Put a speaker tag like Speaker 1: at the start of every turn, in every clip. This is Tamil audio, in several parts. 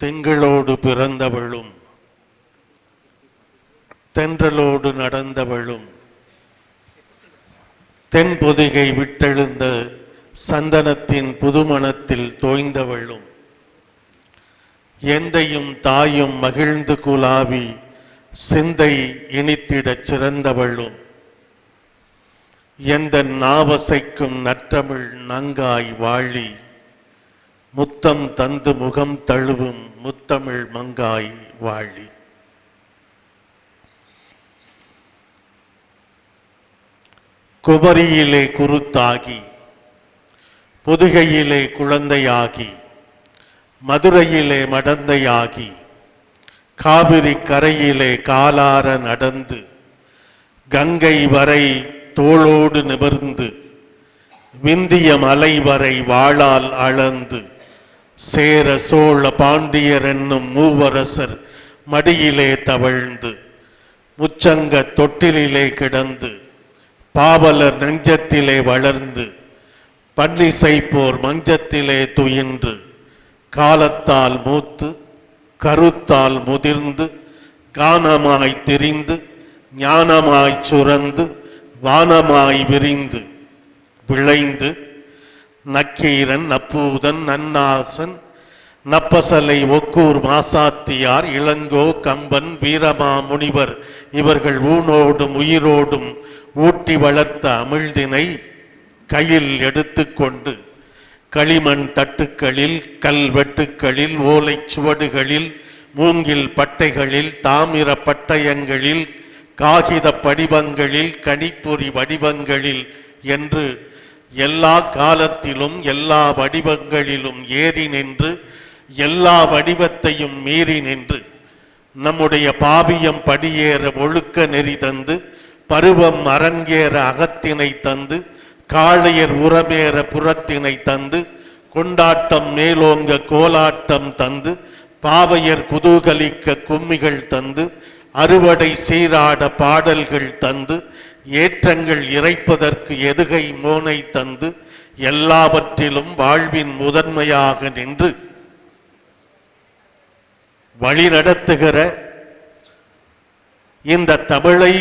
Speaker 1: திங்களோடு பிறந்தவளும் தென்றலோடு நடந்தவளும் தென்பொதிகை விட்டெழுந்த சந்தனத்தின் புதுமணத்தில் தோய்ந்தவளும் எந்தையும் தாயும் மகிழ்ந்து குலாவி சிந்தை இனித்திடச் சிறந்தவளும். எந்த நாவசைக்கும் நற்றமிழ் நங்காய் வாழி முத்தம் தந்து முகம் தழுவும் முத்தமிழ் மங்காய் வாழி. குபரியிலே குருத்தாகி புதுகையிலே குழந்தையாகி மதுரையிலே மடந்தையாகி காவிரி கரையிலே காலார நடந்து கங்கை வரை தோளோடு நிமிர்ந்து விந்திய மலை வரை வாளால் அளந்து சேர சோழ பாண்டியர் என்னும் மூவரசர் மடியிலே தவழ்ந்து முச்சங்க தொட்டிலிலே கிடந்து பாவலர் நெஞ்சத்திலே வளர்ந்து பன்னிசைப்போர் மஞ்சத்திலே துயின்று காலத்தால் மூத்து கருத்தால் முதிர்ந்து கானமாய் திரிந்து ஞானமாய் சுரந்து வானமாய் விரிந்து விளைந்து நக்கீரன் நப்பூதன் நன்னாசன் நப்பசலை ஒக்கூர் மாசாத்தியார் இளங்கோ கம்பன் வீரமா முனிவர். இவர்கள் ஊனோடும் உயிரோடும் ஊட்டி வளர்த்த அமிழ்தினை கையில் எடுத்துக்கொண்டு களிமண் தட்டுக்களில் கல்வெட்டுக்களில் ஓலைச் சுவடுகளில் மூங்கில் பட்டைகளில் தாமிர பட்டயங்களில் காகித படிவங்களில் கணிப்பொறி வடிவங்களில் என்று எல்லா காலத்திலும் எல்லா வடிவங்களிலும் ஏறி நின்று எல்லா வடிவத்தையும் மீறி நின்று நம்முடைய பாவியம் படியேற ஒழுக்க நெறி தந்து பருவம் அரங்கேற அகத்தினை தந்து காளையர் உரமேற புறத்தினை தந்து கொண்டாட்டம் மேலோங்க கோலாட்டம் தந்து பாவையர் குதூகலிக்க கும்மிகள் தந்து அறுவடை சீராட பாடல்கள் தந்து ஏற்றங்கள் இறைப்பதற்கு எதுகை மோனை தந்து எல்லாவற்றிலும் வாழ்வின் முதன்மையாக நின்று வழி நடத்துகிற இந்த தமிழை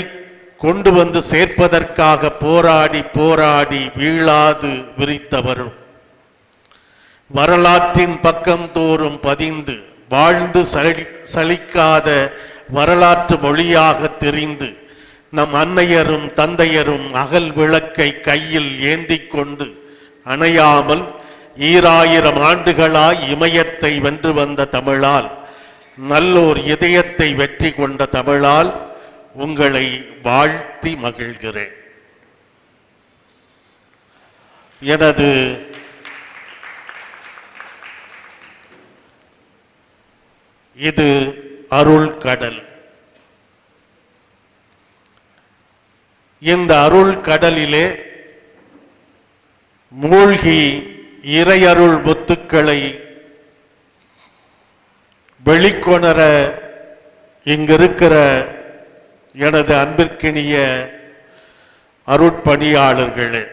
Speaker 1: கொண்டு வந்து சேர்ப்பதற்காக போராடி போராடி வீழாது விரித்தவரும் வரலாற்றின் பக்கம் தோறும் பதிந்து வாழ்ந்து சலி சலிக்காத வரலாற்று மொழியாக தெரிந்து நம் அன்னையரும் தந்தையரும் அகல் விளக்கை கையில் ஏந்தி கொண்டு அணையாமல் ஈராயிரம் ஆண்டுகளாய் இமயத்தை வென்று வந்த தமிழால் நல்லோர் இதயத்தை வெற்றி கொண்ட தமிழால் உங்களை வாழ்த்தி மகிழ்கிறேன். எனது இது அருள் கடல். இந்த அருள் கடலிலே மூழ்கி இறையருள் முத்துக்களை வெளிக்கொணர இங்கிருக்கிற எனது அன்பிற்கினிய அருட்பணியாளர்களே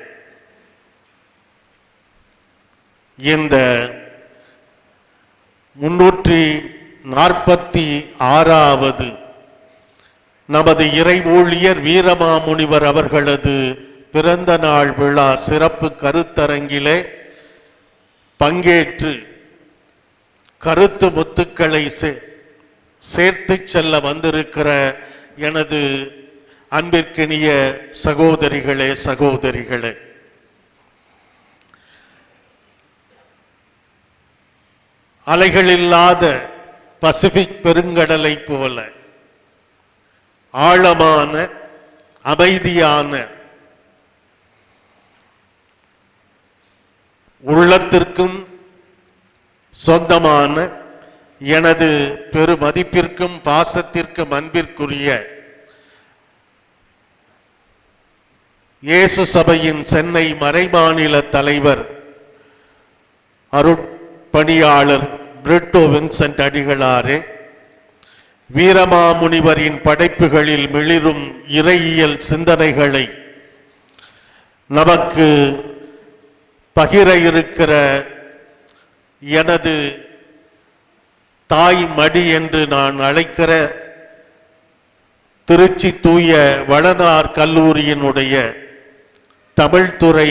Speaker 1: இந்த முன்னூற்றி நாற்பத்தி ஆறாவது நமது இறை ஊழியர் வீரமாமுனிவர் அவர்களது பிறந்த நாள் விழா சிறப்பு கருத்தரங்கிலே பங்கேற்று கருத்து முத்துக்களை சே சேர்த்து செல்ல வந்திருக்கிற எனது அன்பிற்கினிய சகோதரிகளே சகோதரிகளே. அலைகளில்லாத பசிபிக் பெருங்கடலை போல ஆழமான அமைதியான உள்ளத்திற்கும் சொந்தமான எனது பெருமதிப்பிற்கும் பாசத்திற்கும் அன்பிற்குரிய இயேசு சபையின் சென்னை மறைமாநில தலைவர் அருட்பணியாளர் பிரிட்டோ வின்சென்ட் அடிகளாரே வீரமாமுனிவரின் படைப்புகளில் மிளிரும் இறையியல் சிந்தனைகளை நமக்கு பகிர இருக்கிற எனது தாய் மடி என்று நான் அழைக்கிற திருச்சி தூய வளனார் கல்லூரியினுடைய தமிழ்துறை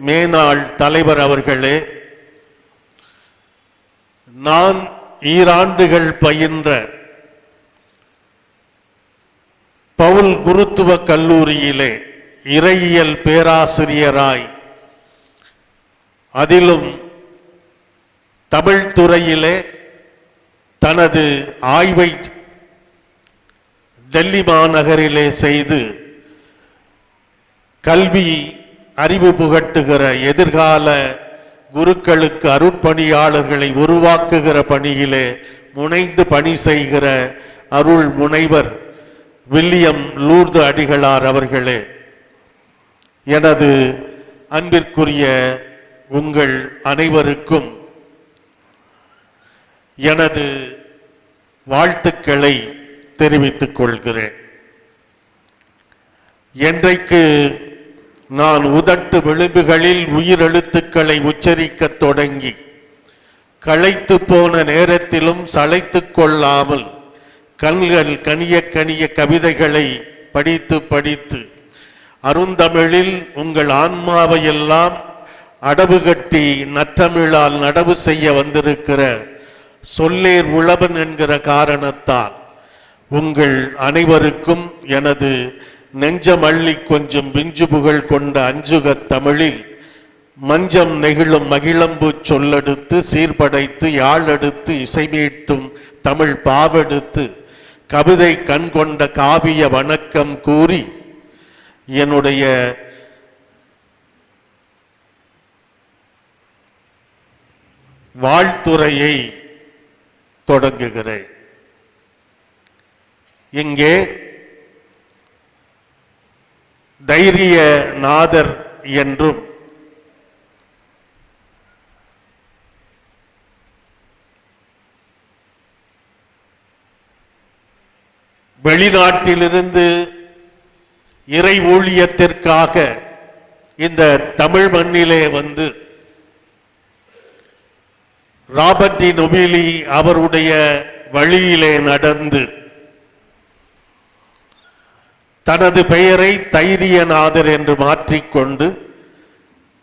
Speaker 1: மேனாள் தலைவர் அவர்களே நான் ஈராண்டுகள் பயின்ற பவுல் குருத்துவ கல்லூரியிலே இறையியல் பேராசிரியராய் அதிலும் தமிழ் துறையிலே தனது ஆய்வை டெல்லி மாநகரிலே செய்து கல்வி அறிவு புகட்டுகிற எதிர்கால குருக்களுக்கு அருட்பணியாளர்களை உருவாக்குகிற பணியிலே முனைந்து பணி செய்கிற அருள் முனைவர் வில்லியம் லூர்து அடிகளார் அவர்களே எனது அன்பிற்குரிய உங்கள் அனைவருக்கும் எனது வாழ்த்துக்களை தெரிவித்துக் கொள்கிறேன். என்றைக்கு நான் உதட்டு விளிம்புகளில் உயிரெழுத்துக்களை உச்சரிக்கத் தொடங்கி களைத்து போன நேரத்திலும் சளைத்துக் கொள்ளாமல் கண்கள் கனிய கனிய கவிதைகளை படித்து படித்து அருந்தமிழில் உங்கள் ஆன்மாவை எல்லாம் அடவு கட்டி நற்றமிழால் நடவு செய்ய வந்திருக்கிற சொல்லேர் உழவன் என்கிற காரணத்தால் உங்கள் அனைவருக்கும் எனது நெஞ்சமள்ளி கொஞ்சம் விஞ்சு புகழ் கொண்ட அஞ்சுகத் தமிழில் மஞ்சம் நெகிழும் மகிழம்பு சொல்லெடுத்து சீர்படைத்து யாழெடுத்து இசைமீட்டும் தமிழ் பாவெடுத்து கவிதை கண் கொண்ட காவிய வணக்கம் கூறி என்னுடைய வாழ்த்துரையை தொடங்குகிறேன். இங்கே தைரிய நாதர் என்றும் வெளிநாட்டிலிருந்து இறை ஊழியத்திற்காக இந்த தமிழ் மண்ணிலே வந்து ராபர்ட் டி நொபிலி அவருடைய வழியிலே நடந்து தனது பெயரை தைரியநாதர் என்று மாற்றிக்கொண்டு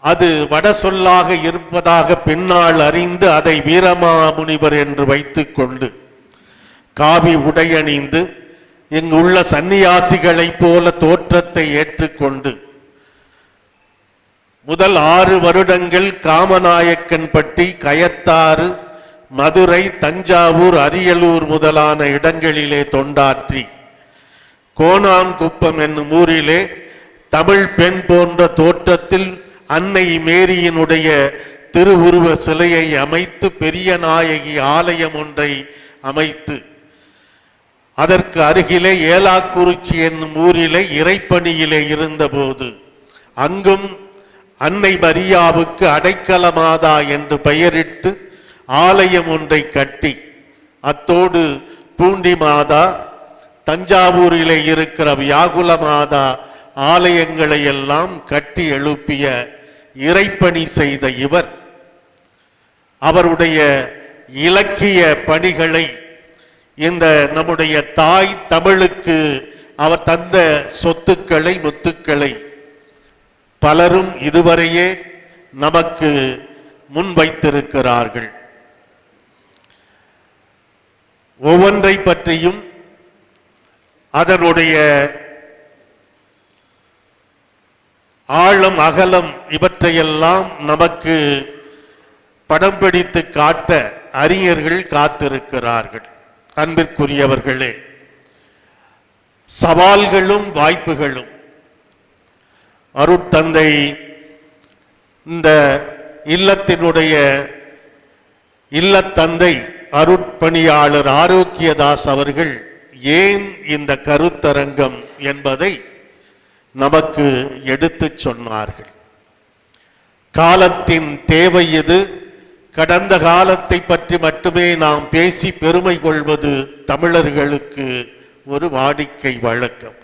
Speaker 1: அது வட சொல்லாக இருப்பதாக பின்னால் அறிந்து அதை வீரமாமுனிவர் என்று வைத்துக்கொண்டு காவி உடையணிந்து இங்குள்ள சந்நியாசிகளைப் போல தோற்றத்தை ஏற்றுக்கொண்டு முதல் ஆறு வருடங்கள் காமநாயக்கன்பட்டி கயத்தாறு மதுரை தஞ்சாவூர் அரியலூர் முதலான இடங்களிலே தொண்டாற்றி கோணான்குப்பம் என்னும் ஊரிலே தமிழ் பெண் போன்ற தோற்றத்தில் அன்னை மேரியினுடைய திருவுருவ சிலையை அமைத்து பெரிய நாயகி ஆலயம் ஒன்றை அமைத்து அதற்கு அருகிலே ஏலாக்குறிச்சி என்னும் ஊரிலே இறைப்பணியிலே இருந்தபோது அங்கும் அன்னை மரியாவுக்கு அடைக்கலமாதா என்று பெயரிட்டு ஆலயம் ஒன்றை கட்டி அத்தோடு பூண்டி மாதா தஞ்சாவூரிலே இருக்கிற வியாகுல மாதா ஆலயங்களை எல்லாம் கட்டி எழுப்பிய இறைப்பணி செய்த இவர். அவருடைய இலக்கிய பணிகளை இந்த நம்முடைய தாய் தமிழுக்கு அவர் தந்த சொத்துக்களை முத்துக்களை பலரும் இதுவரையே நமக்கு முன்வைத்திருக்கிறார்கள் ஒவ்வொன்றை பற்றியும் அதனுடைய ஆழம் அகலம் இவற்றையெல்லாம் நமக்கு படம் பிடித்து காட்ட அறிஞர்கள் காத்திருக்கிறார்கள். அன்பிற்குரியவர்களே சவால்களும் வாய்ப்புகளும். அருட்தந்தை இந்த இல்லத்தினுடைய இல்லத்தந்தை அருட்பணியாளர் ஆரோக்கியதாஸ் அவர்கள் ஏன் இந்த கருத்தரங்கம் என்பதை நமக்கு எடுத்துச் சொன்னார்கள். காலத்தின் தேவை இது கடந்த காலத்தை பற்றி மட்டுமே நாம் பேசி பெருமை கொள்வது தமிழர்களுக்கு ஒரு வாடிக்கை வழக்கம்.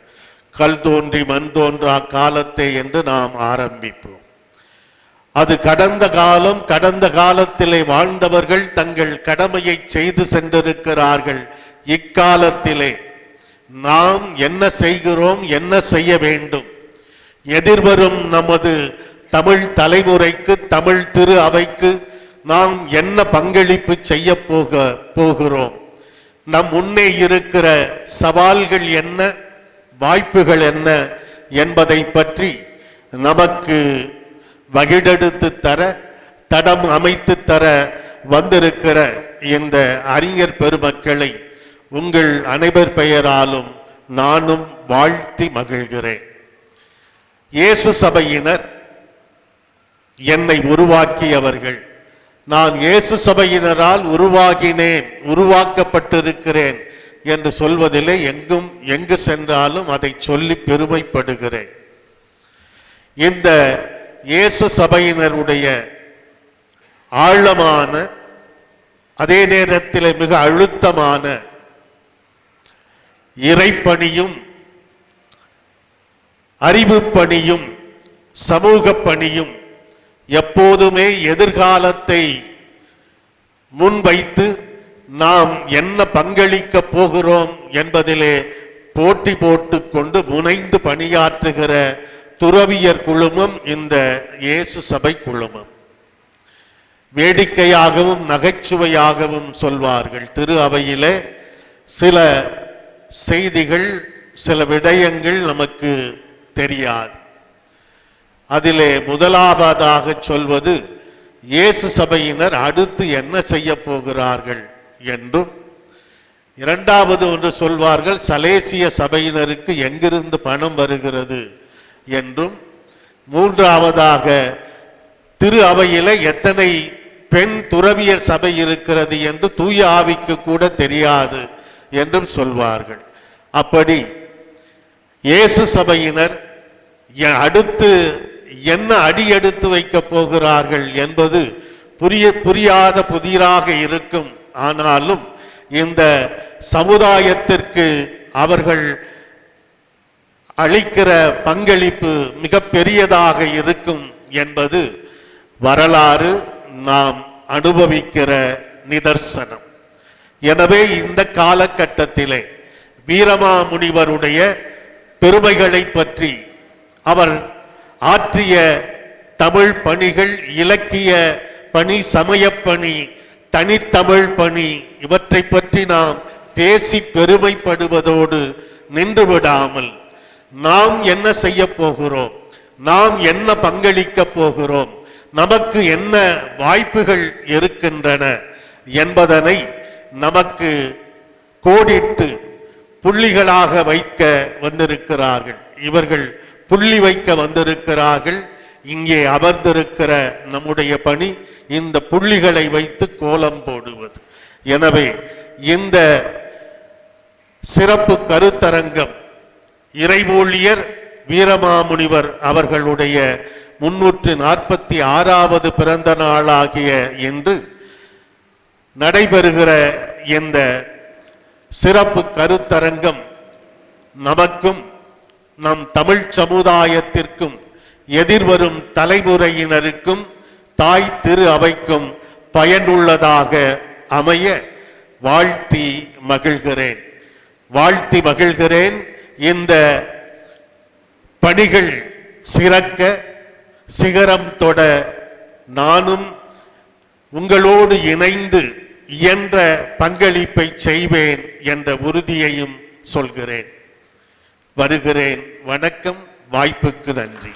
Speaker 1: கல் தோன்றி மண் தோன்றா காலத்தை என்று நாம் ஆரம்பிப்போம். அது கடந்த காலம் கடந்த காலத்திலே வாழ்ந்தவர்கள் தங்கள் கடமையை செய்து சென்றிருக்கிறார்கள். இக்காலத்திலே நாம் என்ன செய்கிறோம் என்ன செய்ய வேண்டும்? எதிர்வரும் நமது தமிழ் தலைமுறைக்கு தமிழ் திரு அவைக்கு நாம் என்ன பங்களிப்பு செய்ய போக போகிறோம்? நம் முன்னே இருக்கிற சவால்கள் என்ன? வாய்ப்புகள் என்ன? என்பதை பற்றி நமக்கு வகிடெடுத்து தர தடம் அமைத்து தர வந்திருக்கிற இந்த அறிஞர் பெருமக்களை உங்கள் அனைவர் பெயராலும் நானும் வாழ்த்தி மகிழ்கிறேன். இயேசு சபையினர் என்னை உருவாக்கியவர்கள். நான் இயேசு சபையினரால் உருவாகினேன் உருவாக்கப்பட்டிருக்கிறேன் என்று சொல்வதிலே எங்கும் எங்கு சென்றாலும் அதை சொல்லி பெருமைப்படுகிறேன். இந்த இயேசு சபையினருடைய ஆழமான அதே நேரத்தில் மிக அழுத்தமான இறைப்பணியும் அறிவு பணியும் சமூக பணியும் எப்போதுமே எதிர்காலத்தை முன்வைத்து நாம் என்ன பங்களிக்க போகிறோம் என்பதிலே போட்டி போட்டுக்கொண்டு முனைந்து பணியாற்றுகிற துறவியர் குழுமம் இந்த இயேசு சபை குழுமம். வேடிக்கையாகவும் நகைச்சுவையாகவும் சொல்வார்கள். திரு அவையிலே சில செய்திகள் சில விடயங்கள் நமக்கு தெரியாது. அதிலே முதலாவதாக சொல்வது இயேசு சபையினர் அடுத்து என்ன செய்ய போகிறார்கள் என்றும் இரண்டாவது ஒன்று சொல்வார்கள் சலேசிய சபையினருக்கு எங்கிருந்து பணம் வருகிறது என்றும் மூன்றாவதாக திரு அவையில் எத்தனை பெண் துறவியர் சபை இருக்கிறது என்று தூய ஆவிக்கு கூட தெரியாது என்றும் சொல்வார்கள். அப்படி இயேசு சபையினர் அடுத்து என்ன அடி எடுத்து வைக்கப் போகிறார்கள் என்பது புரிய புரியாத புதிராக இருக்கும். ஆனாலும் இந்த சமுதாயத்திற்கு அவர்கள் அளிக்கிற பங்களிப்பு மிக பெரியதாக இருக்கும் என்பது வரலாறு நாம் அனுபவிக்கிற நிதர்சனம். எனவே இந்த காலகட்டத்திலே வீரமாமுனிவருடைய பெருமைகளை பற்றி அவர் ஆற்றிய தமிழ் பணிகள் இலக்கிய பணி சமயப் பணி தனித்தமிழ் பணி இவற்றை பற்றி நாம் பேசி பெருமைப்படுவதோடு நின்று விடாமல் நாம் என்ன செய்ய போகிறோம்? நாம் என்ன பங்களிக்க போகிறோம்? நமக்கு என்ன வாய்ப்புகள் இருக்கின்றன என்பதனை நமக்கு கோடிட்டு புள்ளிகளாக வைக்க வந்திருக்கிறார்கள் இவர்கள் புள்ளி வைக்க வந்திருக்கிறார்கள். இங்கே அமர்ந்திருக்கிற நம்முடைய பணி இந்த புள்ளிகளை வைத்து கோலம் போடுவது. எனவே இந்த சிறப்பு கருத்தரங்கம் இறைவூழியர் வீரமாமுனிவர் அவர்களுடைய முன்னூற்று நாற்பத்தி ஆறாவது பிறந்த நாளாகிய என்று நடைபெறுகிற இந்த சிறப்பு கருத்தரங்கம் நமக்கும் நம் தமிழ் சமுதாயத்திற்கும் எதிர்வரும் தலைமுறையினருக்கும் தாய் திரு அவைக்கும் பயனுள்ளதாக அமைய வாழ்த்தி மகிழ்கிறேன். வாழ்த்தி மகிழ்கிறேன் இந்த பணிகள் சிறக்க சிகரம் தொட நானும் உங்களோடு இணைந்து இயன்ற பங்களிப்பை செய்வேன் என்ற உறுதியையும் சொல்கிறேன். வருகிறேன். வணக்கம் வாய்ப்புக்கு நன்றி.